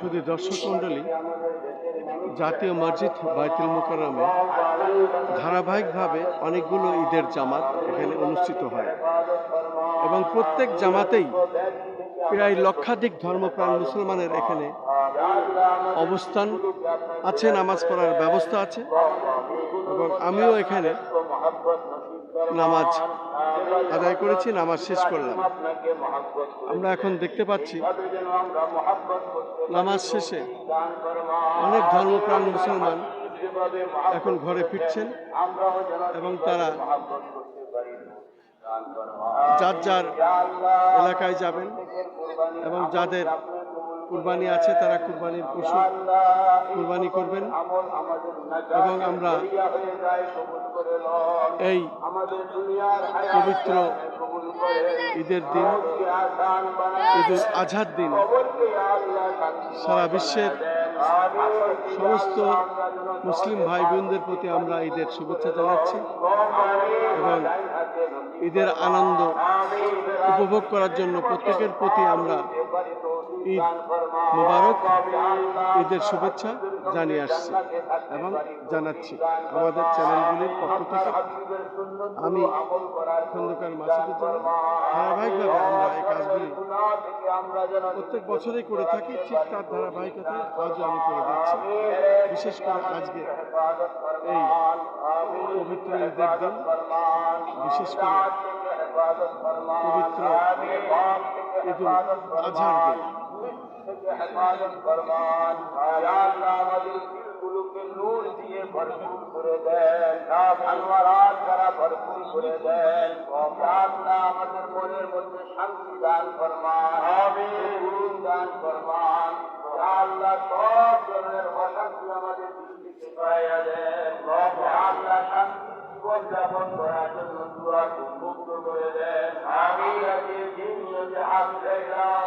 প্রিয় দর্শক মণ্ডলী, জাতীয় মসজিদ বাইতুল মোকারমে ধারাবাহিকভাবে অনেকগুলো ঈদের জামাত এখানে অনুষ্ঠিত হয়। এবং প্রত্যেক জামাতেই প্রায় লক্ষাধিক ধর্মপ্রাণ মুসলমানের এখানে অবস্থান আছে, নামাজ পড়ার ব্যবস্থা আছে, এবং আমিও এখানে নামাজ আদায় করেছি, নামাজ শেষ করলাম। আমরা এখন দেখতে পাচ্ছি, নামাজ শেষে অনেক ধর্মপ্রাণ মুসলমান এখন ঘরে ফিরছেন এবং তারা যার যার এলাকায় যাবেন এবং যাদের কুরবানি আছে তারা কুরবানির পশু কুরবানি করবেন। এবং আমরা এই পবিত্র ঈদের দিন ঈদুল আজহার দিন সারা বিশ্বের সমস্ত মুসলিম ভাই বোনদের প্রতি আমরা ঈদের শুভেচ্ছা জানাচ্ছি এবং ঈদের আনন্দ উপভোগ করার জন্য প্রত্যেকের প্রতি আমরা ঈদ মোবারক, ঈদের শুভেচ্ছা জানিয়ে আসছি এবং জানাচ্ছি আমাদের চ্যানেলগুলির পক্ষ থেকে। আমি খন্দকার মাসুদুজ্জামান ধারাবাহিকভাবে আমরা এই কাজগুলি প্রত্যেক বছরেই করে থাকি, ঠিক তার ধারাবাহিকতায় আজও আমি করে দিচ্ছি। বিশেষ করে আজকে এই পবিত্র ঈদের দিন, বিশেষ করে পবিত্র ঈদুল আজহার দিন থেকে হেফাজত ফরমান আয়া আল্লাহ আমাদের দিলগুলোকে নূর দিয়ে ভরপুর করে দেন আনোয়ারাত দ্বারা ভরপুর করে দেন আল্লাহ আমাদের মনের মধ্যে শান্তি দান ফরমান দান ফরমান। আল্লাহ সব ধরনের অশান্তি আমাদের দিল থেকে পাইয়া দেন আল্লাহ শান্তি জীবন যাপন করার জন্য দোয়া মুক্ত করে দেন। আমি আজকে যে নিয়মে হাত দেখলাম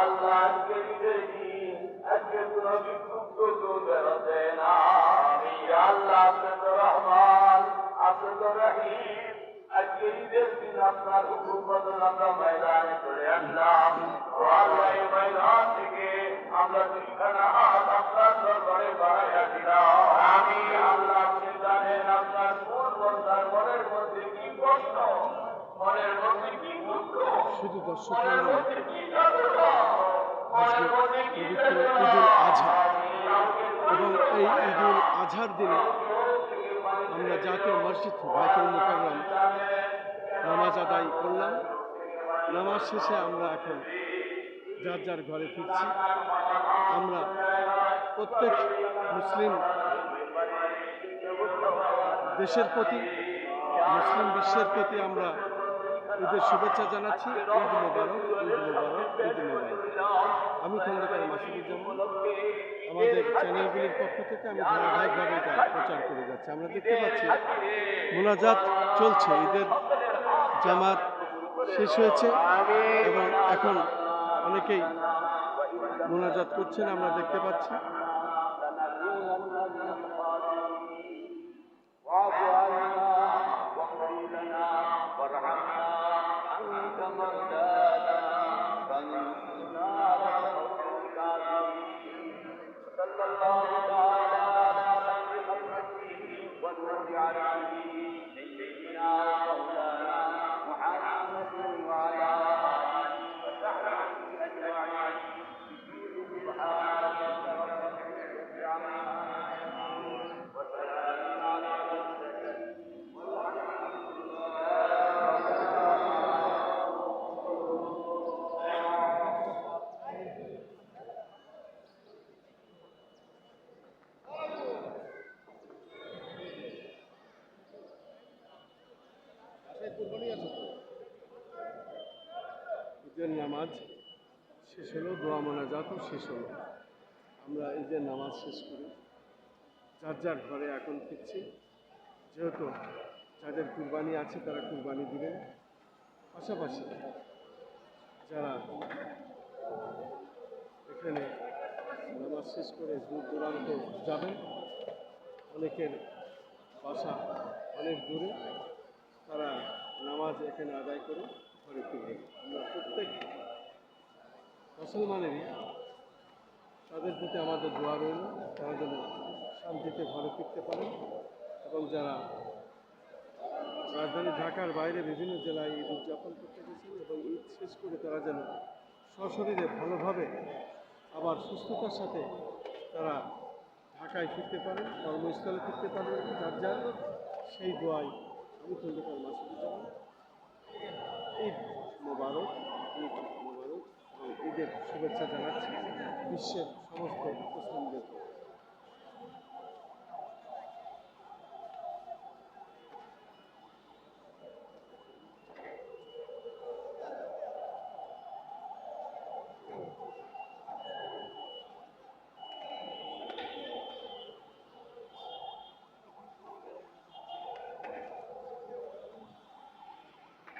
আল্লাহ আজকে ঈদের দিন আজকে কোনো বিক্ষুব্ধ কেউ বেরোতে না। আপনি তো রহমান। আপনি তো রহিম আজকে ঈদের দিন আপনার হুকুম বদল আমরা ময়দানে চলে আসলাম ও আল্লাহ এই ময়দান থেকে আমরা দুইখানা হাত আপনার দরবারে বাড়াইয়া দিলাম আমি আল্লাহ আপনি জানেন আপনার কোন বন্ধার মনের মধ্যে কি কষ্ট মনের মধ্যে কি দুঃখ শুধু দর্শক মনের মধ্যে কি যন্ত্রণা আজকে পবিত্র আজহা। এবং এই ঈদুল আজহার দিনে আমরা জাতীয় মসজিদ বাইতুল মোকাররম নামাজ আদায় করলাম। নামাজ শেষে আমরা এখন যার যার ঘরে ফিরছি। আমরা প্রত্যেক মুসলিম দেশের প্রতি, মুসলিম বিশ্বের প্রতি আমরা ঈদের শুভেচ্ছা জানাচ্ছি। ঈদ মোবারক ঈদ মোবারক ঈদ মোবারক। আমি খন্দকার মাসুদুজ্জামান আমাদের চ্যানেলগুলির পক্ষ থেকে আমি ধারাবাহিকভাবে এটা প্রচার করে যাচ্ছি আমরা দেখতে পাচ্ছি মোনাজাত চলছে ঈদের জামাত শেষ হয়েছে এবং এখন অনেকেই মোনাজাত করছেন আমরা দেখতে পাচ্ছি واعف عنا واغفر لنا وارحمنا أنت مولانا وسلم على سيدنا مولانا নামাজ শেষ হলো, দোয়া মোনাজাতও শেষ হলো। আমরা ঈদের নামাজ শেষ করি, যার যার ঘরে এখন ফিরছি। যেহেতু যাদের কুরবানি আছে, তারা কুরবানি দিবেন। পাশাপাশি যারা এখানে নামাজ শেষ করে দূর দূরান্ত যাবেন, অনেকের বাসা অনেক দূরে, তারা নামাজ এখানে আদায় করে প্রত্যেক মুসলমানেরই তাদের প্রতি আমাদের দোয়া রইল, তারা যেন শান্তিতে ঘরে ফিরতে পারে এবং যারা রাজধানী ঢাকার বাইরে বিভিন্ন জেলায় ঈদ উদযাপন করতে গেছেন এবং ঈদ শেষ করে তারা যেন সশরীরে ভালোভাবে আবার সুস্থতার সাথে তারা ঢাকায় ফিরতে পারে, কর্মস্থলে ফিরতে পারেন যার যার সেই দোয়াই আমি খন্দকার মাসুদুজ্জামান। ঈদ মোবারক ঈদ মোবারক ঈদের শুভেচ্ছা জানাচ্ছি বিশ্বের সমস্ত মুসলিমদের।